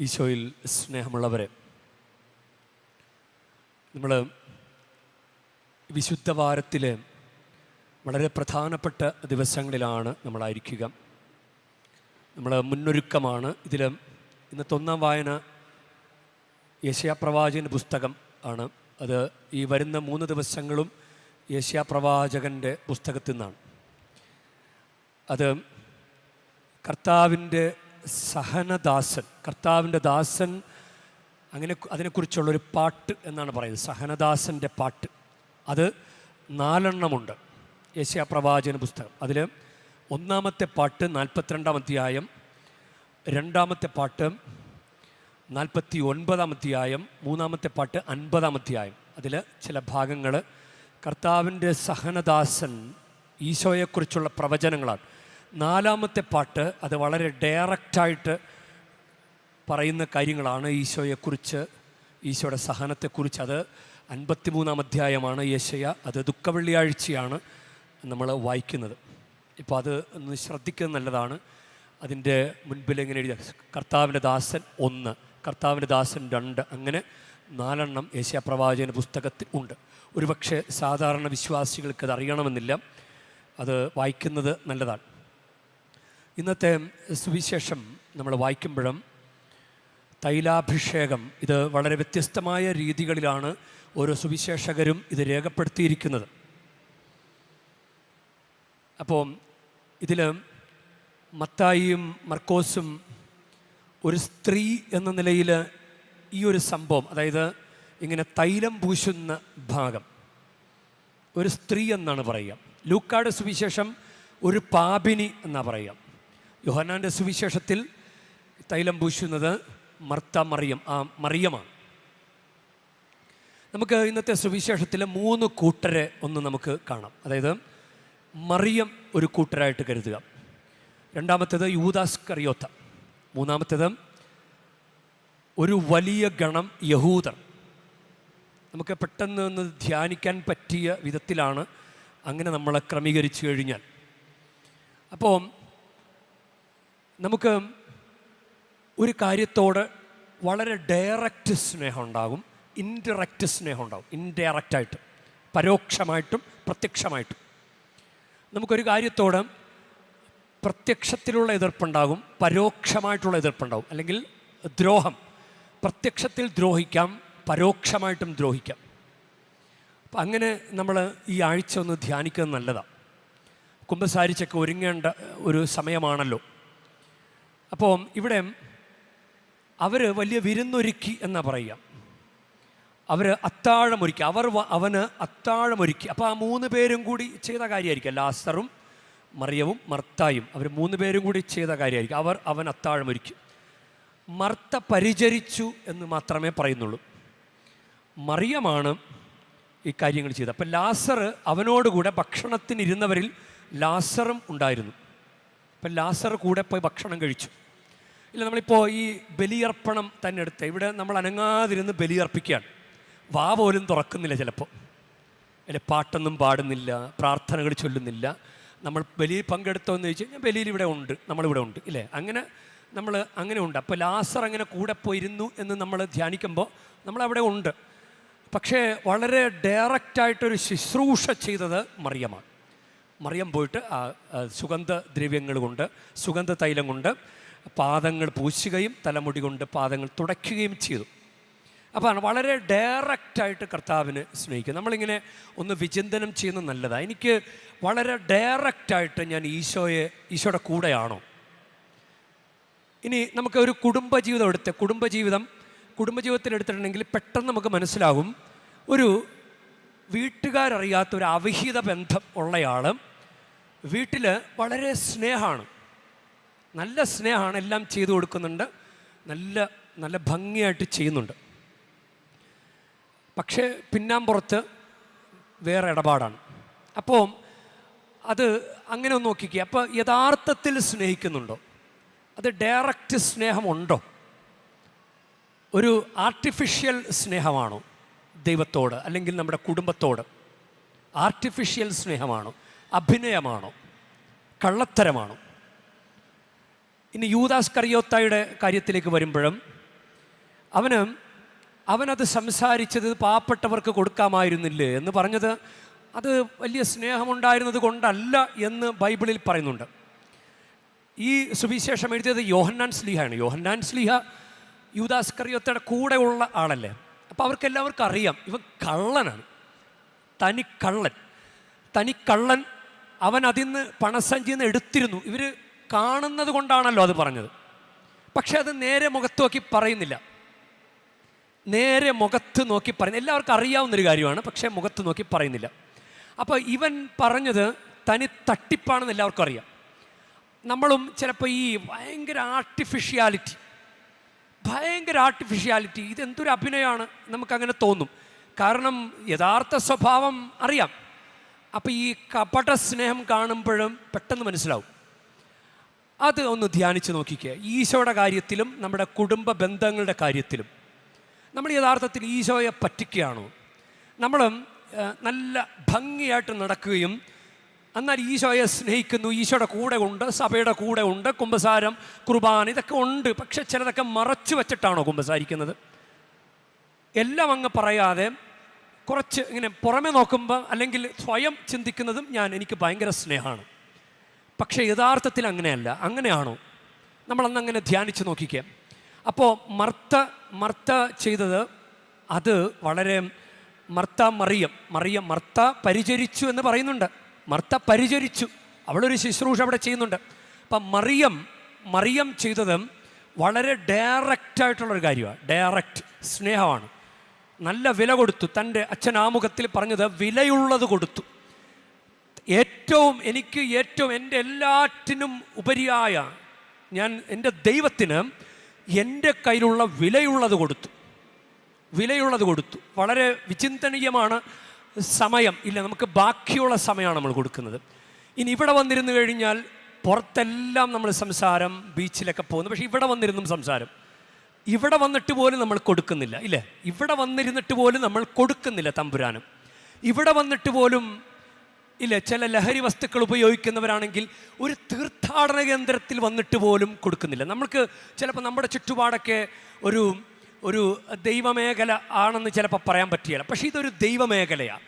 ഈശോയിൽ സ്നേഹമുള്ളവരെ നമ്മൾ വിശുദ്ധ വാരത്തിലെ വളരെ പ്രധാനപ്പെട്ട ദിവസങ്ങളിലാണ് നമ്മളായിരിക്കുക. നമ്മൾ മുന്നൊരുക്കമാണ്. ഇതിൽ ഇന്നത്തെ ഒന്നാം വായന യേശയാപ്രവാചകന്റെ പുസ്തകം ആണ്. അത് ഈ വരുന്ന മൂന്ന് ദിവസങ്ങളും യേശയാപ്രവാചകന്റെ പുസ്തകത്തിൽ നിന്നാണ്. അത് കർത്താവിന്റെ സഹനദാസൻ കർത്താവിന്റെ ദാസൻ അങ്ങനെ അതിനെക്കുറിച്ചുള്ളൊരു പാട്ട് എന്നാണ് പറയുന്നത്. സഹനദാസന്റെ പാട്ട്. അത് നാലെണ്ണമുണ്ട്. യേശയ പ്രവാചന പുസ്തകം. അതിൽ ഒന്നാമത്തെ പാട്ട് നാൽപ്പത്തിരണ്ടാം അധ്യായം രണ്ടാമത്തെ പാട്ട് നാൽപ്പത്തി ഒൻപതാം അധ്യായം മൂന്നാമത്തെ പാട്ട് അൻപതാം അധ്യായം. അതിൽ ചില ഭാഗങ്ങൾ കർത്താവിന്റെ സഹനദാസൻ ഈശോയെക്കുറിച്ചുള്ള പ്രവചനങ്ങളാണ്. നാലാമത്തെ പാട്ട് അത് വളരെ ഡയറക്റ്റായിട്ട് പറയുന്ന കാര്യങ്ങളാണ് ഈശോയെക്കുറിച്ച് ഈശോയുടെ സഹനത്തെക്കുറിച്ച്. അത് അൻപത്തിമൂന്നാം അധ്യായമാണ് യേശയ അത് ദുഃഖവെള്ളിയാഴ്ചയാണ് നമ്മൾ വായിക്കുന്നത്. ഇപ്പോൾ അത് ഒന്ന് ശ്രദ്ധിക്കുന്നത് നല്ലതാണ്. അതിന്റെ മുൻപിൽ എങ്ങനെ എഴുതിയ കർത്താവിന്റെ ദാസൻ ഒന്ന് കർത്താവിന്റെ ദാസൻ രണ്ട് അങ്ങനെ നാലെണ്ണം ഏഷ്യ പ്രവാചകന്റെ പുസ്തകത്തിൽ ഉണ്ട്. ഒരുപക്ഷെ സാധാരണ വിശ്വാസികൾക്ക് അത് അറിയണമെന്നില്ല. അത് വായിക്കുന്നത് നല്ലതാണ്. ഇന്നത്തെ സുവിശേഷം നമ്മൾ വായിക്കുമ്പോഴും തൈലാഭിഷേകം ഇത് വളരെ വ്യത്യസ്തമായ രീതികളിലാണ് ഓരോ സുവിശേഷകരും ഇത് രേഖപ്പെടുത്തിയിരിക്കുന്നത്. അപ്പോൾ ഇതിൽ മത്തായിയും മർക്കോസും ഒരു സ്ത്രീ എന്ന നിലയിൽ ഈ ഒരു സംഭവം അതായത് ഇങ്ങനെ തൈലം പൂശുന്ന ഭാഗം ഒരു സ്ത്രീ എന്നാണ് പറയുക. ലൂക്കാട് സുവിശേഷം ഒരു പാപിനി എന്നാണ് പറയുക. യോഹന്നാന്റെ സുവിശേഷത്തിൽ തൈലം പൂശുന്നത് മർത്ത മറിയം ആ മറിയമാണ്. നമുക്ക് ഇന്നത്തെ സുവിശേഷത്തിലെ മൂന്ന് കൂട്ടരെ ഒന്ന് നമുക്ക് കാണാം. അതായത് മറിയം ഒരു കൂട്ടരായിട്ട് കരുതുക. രണ്ടാമത്തേത് യൂദാസ് കറിയോത്ത. മൂന്നാമത്തേത് ഒരു വലിയ ഗണം യഹൂദർ. നമുക്ക് പെട്ടെന്ന് ഒന്ന് ധ്യാനിക്കാൻ പറ്റിയ വിധത്തിലാണ് അങ്ങനെ നമ്മളെ ക്രമീകരിച്ചു കഴിഞ്ഞാൽ. അപ്പോൾ നമുക്ക് ഒരു കാര്യത്തോട് വളരെ ഡയറക്റ്റ് സ്നേഹം ഉണ്ടാകും ഇൻഡയറക്റ്റ് സ്നേഹം ഉണ്ടാകും ഇൻഡയറക്റ്റായിട്ട് പരോക്ഷമായിട്ടും പ്രത്യക്ഷമായിട്ടും. നമുക്കൊരു കാര്യത്തോട് പ്രത്യക്ഷത്തിലുള്ള എതിർപ്പുണ്ടാകും പരോക്ഷമായിട്ടുള്ള എതിർപ്പുണ്ടാകും അല്ലെങ്കിൽ ദ്രോഹം. പ്രത്യക്ഷത്തിൽ ദ്രോഹിക്കാം പരോക്ഷമായിട്ടും ദ്രോഹിക്കാം. അപ്പം അങ്ങനെ നമ്മൾ ഈ ആഴ്ച ഒന്ന് ധ്യാനിക്കുന്നത് നല്ലതാണ് കുമ്പസാരിച്ചൊക്കെ ഒരുങ്ങേണ്ട ഒരു സമയമാണല്ലോ. അപ്പോൾ ഇവിടെ അവർ വലിയ വിരുന്നൊരുക്കി എന്നാ പറയുക. അവർ അത്താഴമൊരുക്കി. അവർ അവന് അത്താഴമൊരുക്കി. അപ്പോൾ ആ മൂന്ന് പേരും കൂടി ചെയ്ത കാര്യമായിരിക്കും. ലാസറും മറിയവും മർത്തായും. അവർ മൂന്ന് പേരും കൂടി ചെയ്ത കാര്യമായിരിക്കും. അവർ അവൻ അത്താഴമൊരുക്കി. മർത്ത പരിചരിച്ചു എന്ന് മാത്രമേ പറയുന്നുള്ളൂ. മറിയമാണ് ഈ കാര്യങ്ങൾ ചെയ്തത്. അപ്പം ലാസർ അവനോടുകൂടെ ഭക്ഷണത്തിനിരുന്നവരിൽ ലാസറും ഉണ്ടായിരുന്നു. അപ്പം ലാസർ കൂടെ പോയി ഭക്ഷണം കഴിച്ചു. ഇല്ല നമ്മളിപ്പോൾ ഈ ബലിയർപ്പണം തന്നെ എടുത്ത് ഇവിടെ നമ്മൾ അനങ്ങാതിരുന്ന് ബലിയർപ്പിക്കുകയാണ്. വാ പോലും തുറക്കുന്നില്ല ചിലപ്പോൾ അല്ലെ പാട്ടൊന്നും പാടുന്നില്ല പ്രാർത്ഥനകൾ ചൊല്ലുന്നില്ല. നമ്മൾ ബലി പങ്കെടുത്തോ എന്ന് ചോദിച്ചു കഴിഞ്ഞാൽ ബലിയിൽ ഇവിടെ ഉണ്ട് നമ്മളിവിടെ ഉണ്ട് ഇല്ലേ? അങ്ങനെ നമ്മൾ അങ്ങനെ ഉണ്ട്. അപ്പോൾ ലാസർ അങ്ങനെ കൂടെ പോയിരുന്നു എന്ന് നമ്മൾ ധ്യാനിക്കുമ്പോൾ നമ്മളവിടെ ഉണ്ട്. പക്ഷേ വളരെ ഡയറക്റ്റായിട്ടൊരു ശുശ്രൂഷ ചെയ്തത് മറിയമാണ്. മറിയം പോയിട്ട് സുഗന്ധ ദ്രവ്യങ്ങൾ കൊണ്ട് സുഗന്ധ തൈലം കൊണ്ട് പാദങ്ങൾ പൂശുകയും തലമുടി കൊണ്ട് പാദങ്ങൾ തുടയ്ക്കുകയും ചെയ്തു. അപ്പോൾ വളരെ ഡയറക്റ്റായിട്ട് കർത്താവിന് സ്നേഹിക്കുക. നമ്മളിങ്ങനെ ഒന്ന് വിചിന്തനം ചെയ്യുന്നത് നല്ലതാണ് എനിക്ക് വളരെ ഡയറക്റ്റായിട്ട് ഞാൻ ഈശോയെ ഈശോയുടെ കൂടെയാണോ? ഇനി നമുക്ക് ഒരു കുടുംബജീവിതം എടുത്ത് കുടുംബജീവിതം കുടുംബജീവിതത്തിൽ എടുത്തിട്ടുണ്ടെങ്കിൽ പെട്ടെന്ന് നമുക്ക് മനസ്സിലാകും. ഒരു വീട്ടുകാരറിയാത്ത ഒരു അവിഹിത ബന്ധം ഉള്ളയാൾ വീട്ടിൽ വളരെ സ്നേഹമാണ്. നല്ല സ്നേഹമാണ് എല്ലാം ചെയ്തു കൊടുക്കുന്നുണ്ട്. നല്ല നല്ല ഭംഗിയായിട്ട് ചെയ്യുന്നുണ്ട്. പക്ഷേ പിന്നാമ്പുറത്ത് വേറെ ഇടപാടാണ്. അപ്പോൾ അത് അങ്ങനെ ഒന്ന് നോക്കിക്കുക അപ്പോൾ യഥാർത്ഥത്തിൽ സ്നേഹിക്കുന്നുണ്ടോ? അത് ഡയറക്റ്റ് സ്നേഹമുണ്ടോ? ഒരു ആർട്ടിഫിഷ്യൽ സ്നേഹമാണോ? ദൈവത്തോട് അല്ലെങ്കിൽ നമ്മുടെ കുടുംബത്തോട് ആർട്ടിഫിഷ്യൽ സ്നേഹമാണോ? അഭിനയമാണോ? കള്ളത്തരമാണോ? ഇനി യൂദാസ് കറിയോത്തായുടെ കാര്യത്തിലേക്ക് വരുമ്പോഴും അവന് അവനത് സംസാരിച്ചത് പാവപ്പെട്ടവർക്ക് കൊടുക്കാമായിരുന്നില്ലേ എന്ന് പറഞ്ഞത് അത് വലിയ സ്നേഹമുണ്ടായിരുന്നത് കൊണ്ടല്ല എന്ന് ബൈബിളിൽ പറയുന്നുണ്ട്. ഈ സുവിശേഷം എഴുതിയത് യോഹന്നാൻ സ്ലീഹയാണ്. യോഹന്നാൻ സ്ലീഹ യൂദാസ്കറിയത്തയുടെ കൂടെ കൂടെയുള്ള ആളല്ലേ? അപ്പോൾ അവർക്ക് എല്ലാവർക്കും അറിയാം. ഇവൻ കള്ളനാണ്. തനി കള്ളൻ. തനി കള്ളൻ അവൻ അതിൽ നിന്ന് പണസഞ്ചിയിൽ നിന്ന് എടുത്തിരുന്നു. ഇവർ കാണുന്നത് കൊണ്ടാണല്ലോ അത് പറഞ്ഞത്. പക്ഷെ അത് നേരെ മുഖത്ത് നോക്കി പറയുന്നില്ല. നേരെ മുഖത്ത് നോക്കി പറയുന്നു എല്ലാവർക്കും അറിയാവുന്നൊരു കാര്യമാണ് പക്ഷേ മുഖത്ത് നോക്കി പറയുന്നില്ല. അപ്പോൾ ഇവൻ പറഞ്ഞത് തനി തട്ടിപ്പാണെന്ന് എല്ലാവർക്കും അറിയാം. നമ്മളും ചിലപ്പോൾ ഈ ഭയങ്കര ആർട്ടിഫിഷ്യാലിറ്റി ഭയങ്കര ആർട്ടിഫിഷ്യാലിറ്റി ഇതെന്തൊരു അഭിനയമാണ്? നമുക്കങ്ങനെ തോന്നും. കാരണം യഥാർത്ഥ സ്വഭാവം അറിയാം. അപ്പോൾ ഈ കപട സ്നേഹം കാണുമ്പോഴും പെട്ടെന്ന് മനസ്സിലാവും. അത് ഒന്ന് ധ്യാനിച്ച് നോക്കിക്കുക ഈശോയുടെ കാര്യത്തിലും നമ്മുടെ കുടുംബ ബന്ധങ്ങളുടെ കാര്യത്തിലും നമ്മൾ യഥാർത്ഥത്തിൽ ഈശോയെ പറ്റിക്കുകയാണോ? നമ്മൾ നല്ല ഭംഗിയായിട്ട് നടക്കുകയും എന്നാൽ ഈശോയെ സ്നേഹിക്കുന്നു. ഈശോയുടെ കൂടെ ഉണ്ട് സഭയുടെ കൂടെ ഉണ്ട് കുമ്പസാരം കുർബാന ഇതൊക്കെ ഉണ്ട്. പക്ഷെ ചിലതൊക്കെ മറച്ചു വെച്ചിട്ടാണോ കുമ്പസാരിക്കുന്നത്? എല്ലാം അങ്ങ് പറയാതെ കുറച്ച് ഇങ്ങനെ പുറമെ നോക്കുമ്പോൾ അല്ലെങ്കിൽ സ്വയം ചിന്തിക്കുന്നതും ഞാൻ എനിക്ക് ഭയങ്കര സ്നേഹമാണ്. പക്ഷേ യഥാർത്ഥത്തിൽ അങ്ങനെയല്ല. അങ്ങനെയാണോ? നമ്മളന്ന് അങ്ങനെ ധ്യാനിച്ച് നോക്കിക്കാം. അപ്പോൾ മർത്ത മർത്ത ചെയ്തത് അത് വളരെ മർത്ത മറിയം മറിയം മർത്ത പരിചരിച്ചു എന്ന് പറയുന്നുണ്ട്. മർത്ത പരിചരിച്ചു. അവളൊരു ശുശ്രൂഷ അവിടെ ചെയ്യുന്നുണ്ട്. അപ്പം മറിയം മറിയം ചെയ്തതും വളരെ ഡയറക്റ്റ് ഡയറക്റ്റായിട്ടുള്ളൊരു കാര്യമാണ് ഡയറക്റ്റ് സ്നേഹമാണ്. നല്ല വില കൊടുത്തു. തന്റെ അച്ഛൻ ആമുഖത്തിൽ പറഞ്ഞത് വിലയുള്ളത് കൊടുത്തു. ഏറ്റവും എനിക്ക് ഏറ്റവും എന്റെ എല്ലാറ്റിനും ഉപരിയായ ഞാൻ എന്റെ ദൈവത്തിന് എന്റെ കയ്യിലുള്ള വിലയുള്ളത് കൊടുത്തു. വിലയുള്ളത് കൊടുത്തു. വളരെ വിചിന്തനീയമാണ്. സമയം ഇല്ല. നമുക്ക് ബാക്കിയുള്ള സമയമാണ് നമ്മൾ കൊടുക്കുന്നത്. ഇനി ഇവിടെ വന്നിരുന്നു കഴിഞ്ഞാൽ പുറത്തെല്ലാം നമ്മൾ സംസാരം ബീച്ചിലൊക്കെ പോകുന്നു. പക്ഷേ ഇവിടെ വന്നിരുന്നും സംസാരം. ഇവിടെ വന്നിട്ട് പോലും നമ്മൾ കൊടുക്കുന്നില്ല ഇല്ലേ? ഇവിടെ വന്നിരുന്നിട്ട് പോലും നമ്മൾ കൊടുക്കുന്നില്ല തമ്പുരാനും. ഇവിടെ വന്നിട്ട് പോലും ഇല്ല? ചില ലഹരി വസ്തുക്കൾ ഉപയോഗിക്കുന്നവരാണെങ്കിൽ ഒരു തീർത്ഥാടന കേന്ദ്രത്തിൽ വന്നിട്ട് പോലും കൊടുക്കുന്നില്ല. നമുക്ക് ചിലപ്പോൾ നമ്മുടെ ചുറ്റുപാടൊക്കെ ഒരു ഒരു ദൈവമേഖല ആണെന്ന് ചിലപ്പോൾ പറയാൻ പറ്റിയല്ല പക്ഷേ ഇതൊരു ദൈവമേഖലയാണ്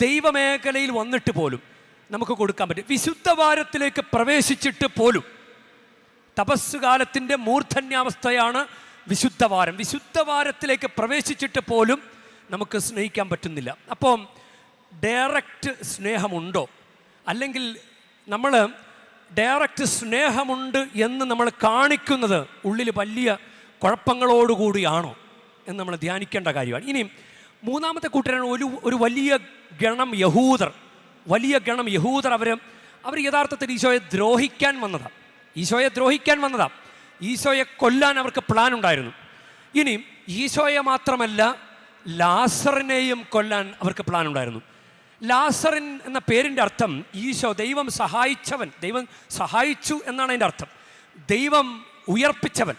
ദൈവമേഖലയിൽ വന്നിട്ട് പോലും നമുക്ക് കൊടുക്കാൻ പറ്റും. വിശുദ്ധവാരത്തിലേക്ക് പ്രവേശിച്ചിട്ട് പോലും തപസ്സുകാലത്തിന്റെ മൂർധന്യാവസ്ഥയാണ് വിശുദ്ധവാരം വിശുദ്ധവാരത്തിലേക്ക് പ്രവേശിച്ചിട്ട് പോലും നമുക്ക് സ്നേഹിക്കാൻ പറ്റുന്നില്ല. അപ്പം ഡയറക്റ്റ് സ്നേഹമുണ്ടോ? അല്ലെങ്കിൽ നമ്മൾ ഡയറക്റ്റ് സ്നേഹമുണ്ട് എന്ന് നമ്മൾ കാണിക്കുന്നത് ഉള്ളിൽ വലിയ കുഴപ്പങ്ങളോടുകൂടിയാണോ എന്ന് നമ്മൾ ധ്യാനിക്കേണ്ട കാര്യമാണ്. ഇനിയും മൂന്നാമത്തെ കൂട്ടരാണ് ഒരു ഒരു വലിയ ഗണം യഹൂദർ. വലിയ ഗണം യഹൂദർ അവർ അവർ യഥാർത്ഥത്തിൽ ഈശോയെ ദ്രോഹിക്കാൻ വന്നതാണ് ഈശോയെ ദ്രോഹിക്കാൻ വന്നതാ. ഈശോയെ കൊല്ലാൻ അവർക്ക് പ്ലാൻ ഉണ്ടായിരുന്നു. ഇനിയും ഈശോയെ മാത്രമല്ല ലാസറിനെയും കൊല്ലാൻ അവർക്ക് പ്ലാൻ ഉണ്ടായിരുന്നു. ലാസറിൻ എന്ന പേരിന്റെ അർത്ഥം ഈശോ ദൈവം സഹായിച്ചവൻ ദൈവം സഹായിച്ചു എന്നാണ് അതിന്റെ അർത്ഥം. ദൈവം ഉയർപ്പിച്ചവൻ.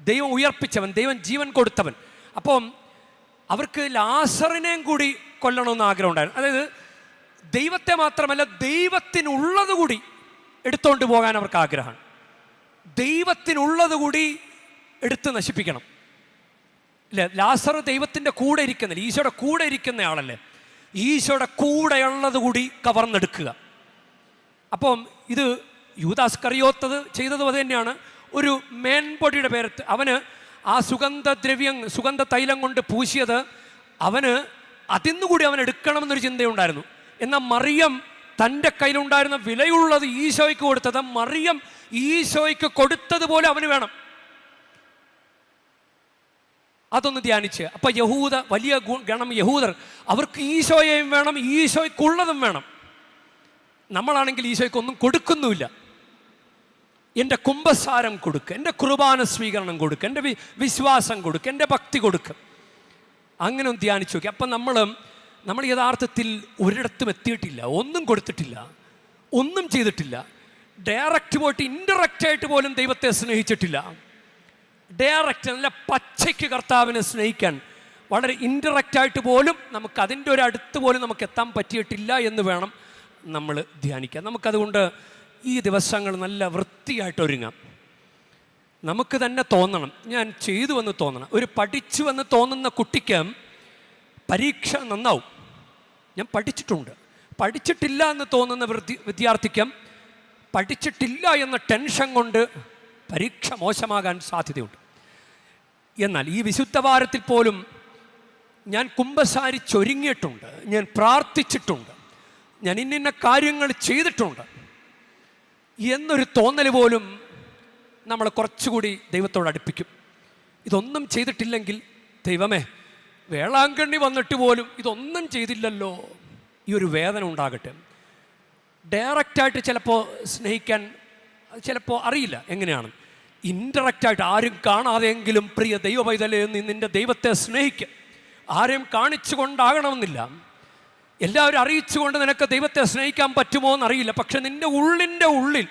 ദൈവം ഉയർപ്പിച്ചവൻ ദൈവം ജീവൻ കൊടുത്തവൻ. അപ്പം അവർക്ക് ലാസറിനെയും കൂടി കൊല്ലണമെന്ന് ആഗ്രഹം ഉണ്ടായിരുന്നു അതായത് ദൈവത്തെ മാത്രമല്ല ദൈവത്തിനുള്ളത് കൂടി എടുത്തുകൊണ്ട് പോകാൻ അവർക്ക് ആഗ്രഹമാണ്. ദൈവത്തിനുള്ളത് കൂടി എടുത്ത് നശിപ്പിക്കണം. അല്ലേ ലാസർ ദൈവത്തിന്റെ കൂടെ ഇരിക്കുന്നില്ല ഈശോയുടെ കൂടെ ഇരിക്കുന്ന ആളല്ലേ. ഈശോയുടെ കൂടെയുള്ളത് കൂടി കവർന്നെടുക്കുക. അപ്പം ഇത് യൂദാസ് കറിയോത്തത് ചെയ്തതും അത് തന്നെയാണ്. ഒരു മേൻപൊടിയുടെ പേരത്ത് അവന് ആ സുഗന്ധദ്രവ്യം സുഗന്ധ തൈലം കൊണ്ട് പൂശിയത് അവന് അതിന്നുകൂടി അവൻ എടുക്കണമെന്നൊരു ചിന്തയുണ്ടായിരുന്നു. എന്നാൽ മറിയം തന്റെ കയ്യിലുണ്ടായിരുന്ന വിലയുള്ളത് ഈശോയ്ക്ക് കൊടുത്തത് മറിയം ഈശോയ്ക്ക് കൊടുത്തതുപോലെ അവന് വേണം. അതൊന്ന് ധ്യാനിച്ച്. അപ്പൊ യഹൂദ വലിയ ഗണം യഹൂദർ അവർക്ക് ഈശോയെയും വേണം ഈശോയ്ക്കുള്ളതും വേണം. നമ്മളാണെങ്കിൽ ഈശോയ്ക്കൊന്നും കൊടുക്കുന്നുമില്ല. എന്റെ കുംഭസാരം കൊടുക്കുക എന്റെ കുർബാന സ്വീകരണം കൊടുക്കുക എന്റെ വിശ്വാസം കൊടുക്കുക എന്റെ ഭക്തി കൊടുക്കുക അങ്ങനെ ഒന്ന് ധ്യാനിച്ചു നോക്കി. അപ്പം നമ്മൾ നമ്മൾ യഥാർത്ഥത്തിൽ ഒരിടത്തും എത്തിയിട്ടില്ല ഒന്നും കൊടുത്തിട്ടില്ല ഒന്നും ചെയ്തിട്ടില്ല. ഡയറക്റ്റ് പോയിട്ട് ഇൻഡയറക്റ്റ് ആയിട്ട് പോലും ദൈവത്തെ സ്നേഹിച്ചിട്ടില്ല. ഡയറക്റ്റ് നല്ല പച്ചയ്ക്ക് കർത്താവിനെ സ്നേഹിക്കാൻ. വളരെ ഇൻഡയറക്റ്റ് ആയിട്ട് പോലും നമുക്ക് അതിന്റെ ഒരു അടുത്ത് പോലും നമുക്ക് എത്താൻ പറ്റിയിട്ടില്ല എന്ന് വേണം നമ്മൾ ധ്യാനിക്കാൻ. നമുക്കതുകൊണ്ട് ഈ ദിവസങ്ങൾ നല്ല വൃത്തിയായിട്ട് ഒരുങ്ങാം. നമുക്ക് തന്നെ തോന്നണം. ഞാൻ ചെയ്തു എന്ന് തോന്നണം. ഒരു പഠിച്ചു എന്ന് തോന്നുന്ന കുട്ടിക്ക് പരീക്ഷ നന്നാവും. ഞാൻ പഠിച്ചിട്ടുണ്ട്. പഠിച്ചിട്ടില്ല എന്ന് തോന്നുന്ന വിദ്യാർത്ഥിക്കും പഠിച്ചിട്ടില്ല എന്ന ടെൻഷൻ കൊണ്ട് പരീക്ഷ മോശമാകാൻ സാധ്യതയുണ്ട്. എന്നാൽ ഈ വിശുദ്ധ വാരത്തിൽ പോലും ഞാൻ കുംഭസാരിച്ചൊരുങ്ങിയിട്ടുണ്ട് ഞാൻ പ്രാർത്ഥിച്ചിട്ടുണ്ട്. ഞാൻ ഇന്നിന്ന കാര്യങ്ങൾ ചെയ്തിട്ടുണ്ട്. എന്നൊരു തോന്നൽ പോലും നമ്മൾ കുറച്ചുകൂടി ദൈവത്തോട് അടുപ്പിക്കും. ഇതൊന്നും ചെയ്തിട്ടില്ലെങ്കിൽ ദൈവമേ വേളാങ്കണ്ണി വന്നിട്ട് പോലും ഇതൊന്നും ചെയ്തില്ലല്ലോ. ഈ ഒരു വേദന ഉണ്ടാകട്ടെ. ഡയറക്റ്റായിട്ട് ചിലപ്പോൾ സ്നേഹിക്കാൻ ചിലപ്പോൾ അറിയില്ല എങ്ങനെയാണ്. ഇൻഡയറക്റ്റായിട്ട് ആരും കാണാതെങ്കിലും പ്രിയ ദൈവ പൈതലേ നിന്റെ ദൈവത്തെ സ്നേഹിക്കുക ആരെയും കാണിച്ചു കൊണ്ടാകണമെന്നില്ല എല്ലാവരും അറിയിച്ചുകൊണ്ട് നിനക്ക് ദൈവത്തെ സ്നേഹിക്കാൻ പറ്റുമോ എന്നറിയില്ല. പക്ഷെ നിന്റെ ഉള്ളിന്റെ ഉള്ളിൽ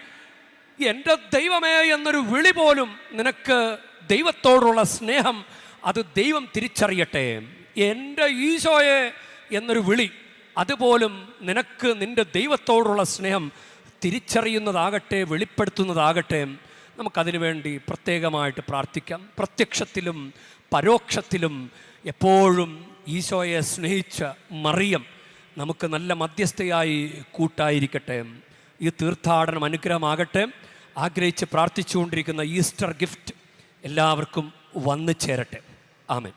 എന്റെ ദൈവമേ എന്നൊരു വിളി പോലും നിനക്ക് ദൈവത്തോടുള്ള സ്നേഹം അത് ദൈവം തിരിച്ചറിയട്ടെ. എന്റെ ഈശോയെ എന്നൊരു വിളി അതുപോലും നിനക്ക് നിന്റെ ദൈവത്തോടുള്ള സ്നേഹം തിരിച്ചറിയുന്നതാകട്ടെ വെളിപ്പെടുത്തുന്നതാകട്ടെ. നമുക്കതിനു വേണ്ടി പ്രത്യേകമായിട്ട് പ്രാർത്ഥിക്കാം. പ്രത്യക്ഷത്തിലും പരോക്ഷത്തിലും എപ്പോഴും ഈശോയെ സ്നേഹിച്ച മറിയം നമുക്ക് നല്ല മധ്യസ്ഥയായി കൂട്ടായിരിക്കട്ടെ. ഈ തീർത്ഥാടനം അനുഗ്രഹമാകട്ടെ. ആഗ്രഹിച്ച് പ്രാർത്ഥിച്ചുകൊണ്ടിരിക്കുന്ന ഈസ്റ്റർ ഗിഫ്റ്റ് എല്ലാവർക്കും വന്നു ചേരട്ടെ. ആമേൻ.